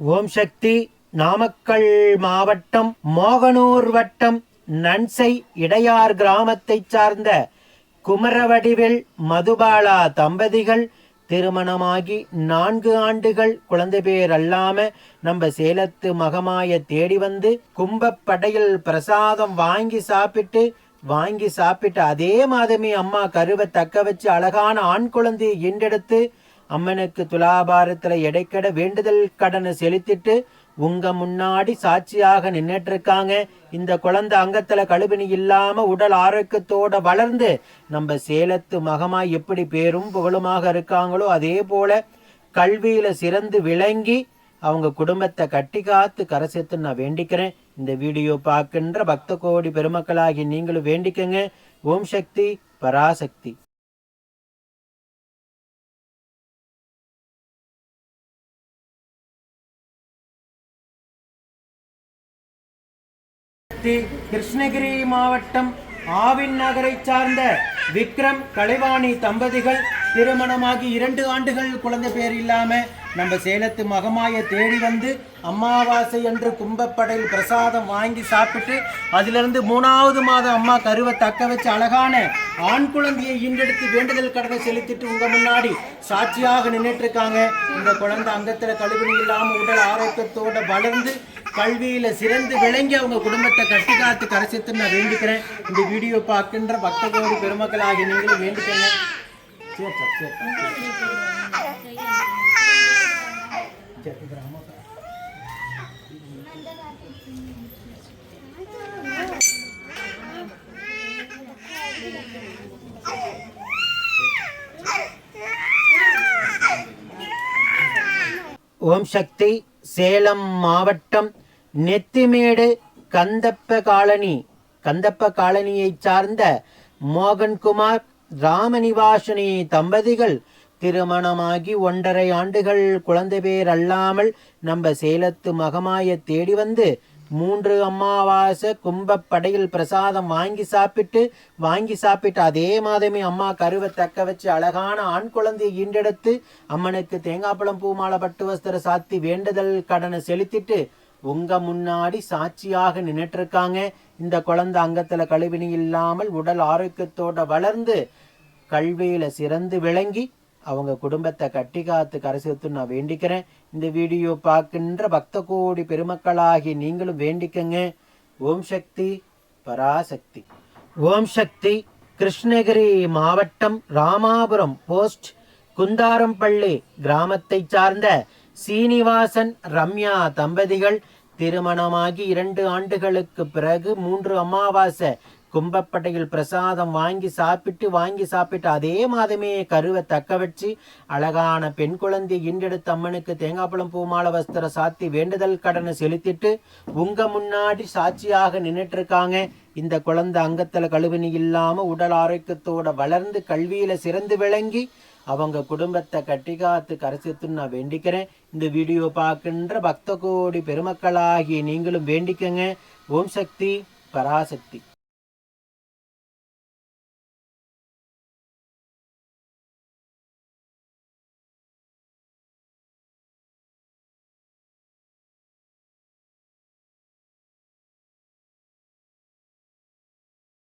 ஓம் சக்தி நாமக்கல் மாவட்டம் மோகனூர் வட்டம் நன்சை இடையார் கிராமத்தைச் சார்ந்த குமரவடிவில் மதுபாலா தம்பதிகள் திருமணமாகி நான்கு ஆண்டுகள் குழந்தை பேர் அல்லாம நம்ம சேலத்து மகமாய தேடி வந்து கும்பப்படையில் பிரசாதம் வாங்கி சாப்பிட்டு வாங்கி சாப்பிட்டு அதே மாதமே அம்மா கருவை தக்க வச்சு அழகான ஆண் குழந்தையை ஈண்டெடுத்து அம்மனுக்கு துலாபாரத்தில் எடைக்கட வேண்டுதல் கடனை செலுத்திட்டு உங்க முன்னாடி சாட்சியாக நின்றுட்டு இருக்காங்க இந்த குழந்தை அங்கத்துல கழுவினி இல்லாம உடல் ஆரோக்கியத்தோட வளர்ந்து நம்ம சேலத்து மகமா எப்படி பேரும் புகழுமாக இருக்காங்களோ அதே போல கல்வியில சிறந்து விளங்கி அவங்க குடும்பத்தை கட்டி காத்து கரை நான் வேண்டிக்கிறேன். இந்த வீடியோ பார்க்கின்ற பக்த கோடி பெருமக்களாகி நீங்களும் வேண்டிக்கங்க. ஓம் சக்தி பராசக்தி. தி கிருஷ்ணகிரி மாவட்டம் ஆவின் நகரை சார்ந்த விக்ரம் கலைவாணி தம்பதிகள் திருமணமாகி இரண்டு ஆண்டுகள் குழந்தை பேர் இல்லாமல் நம்ம சேலத்து மகமாய தேடி வந்து அமாவாசை என்று கும்பப்படையில் பிரசாதம் வாங்கி சாப்பிட்டு அதிலிருந்து மூணாவது மாதம் அம்மா கருவை தக்க வச்சு அழகான ஆண் குழந்தையை ஈண்டெடுத்து வேண்டுதல் கடனை செலுத்திட்டு உங்க முன்னாடி சாட்சியாக நின்றுட்டு இருக்காங்க இந்த குழந்தை அங்கத்துல கழுவினி இல்லாம உடல் ஆரோக்கியத்தோட வளர்ந்து கல்வியில சிறந்து விளங்கி அவங்க குடும்பத்தை கட்டி காத்து கரைசித்து நான் வேண்டிக்கிறேன் இந்த வீடியோ பார்க்கின்ற பக்த கோடி பெருமக்கள் ஆகிய நீங்களும் வேண்டிக்கங்க சரி சார் சரி சரி ஓம் சக்தி சேலம் மாவட்டம் நெத்திமேடு கந்தப்ப காலனி. கந்தப்ப காலனியை சார்ந்த மோகன்குமார் ராமநிவாசினி தம்பதிகள் திருமணமாகி ஒன்றரை ஆண்டுகள் குழந்தை பேர் அல்லாமல் நம்ம சேலத்து மகமாய தேடி வந்து மூன்று அமாவாசை கும்பப்படையில் பிரசாதம் வாங்கி சாப்பிட்டு வாங்கி சாப்பிட்டு அதே மாதமே அம்மா கருவை தக்க வச்சு அழகான ஆண் குழந்தையை ஈண்டெடுத்து அம்மனுக்கு தேங்காய் பழம் பூ மாலை பட்டு வஸ்திர சாத்தி வேண்டுதல் கடனை செலுத்திட்டு உங்க முன்னாடி சாட்சியாக நின்றுட்டு இருக்காங்க இந்த குழந்தை அங்கத்துல கழிவினி இல்லாமல் உடல் ஆரோக்கியத்தோட வளர்ந்து கல்வியில சிறந்து விளங்கி அவங்க குடும்பத்தை கட்டி காத்து கரை சேர்த்து நான் வேண்டிக்கிறேன். இந்த வீடியோ பார்க்கின்ற பக்த கோடி பெருமக்களாகி நீங்களும் வேண்டிக்கங்க. ஓம் சக்தி பராசக்தி. ஓம் சக்தி கிருஷ்ணகிரி மாவட்டம் ராமாபுரம் போஸ்ட் குந்தாரம்பள்ளி கிராமத்தை சார்ந்த சீனிவாசன் ரம்யா தம்பதிகள் திருமணமாகி இரண்டு ஆண்டுகளுக்கு பிறகு மூன்று அமாவாசை கும்பப்பட்டையில் பிரசாதம் வாங்கி சாப்பிட்டு வாங்கி சாப்பிட்டு அதே மாதமே கருவை தக்க வச்சு அழகான பெண் குழந்தை இன்றெடுத்து அம்மனுக்கு தேங்காய் பழம் பூமால வஸ்திர சாத்தி வேண்டுதல் கடனை செலுத்திட்டு உங்க முன்னாடி சாட்சியாக நின்றுட்டு இருக்காங்க இந்த குழந்தை அங்கத்துல கழுவினி இல்லாம உடல் ஆரோக்கியத்தோட வளர்ந்து கல்வியில சிறந்து விளங்கி அவங்க குடும்பத்தை கட்டி காத்து கரைசித்து நான் வேண்டிக்கிறேன். இந்த வீடியோ பார்க்கின்ற பக்த கோடி பெருமக்களாகி நீங்களும் வேண்டிக்கங்க. ஓம் சக்தி பராசக்தி.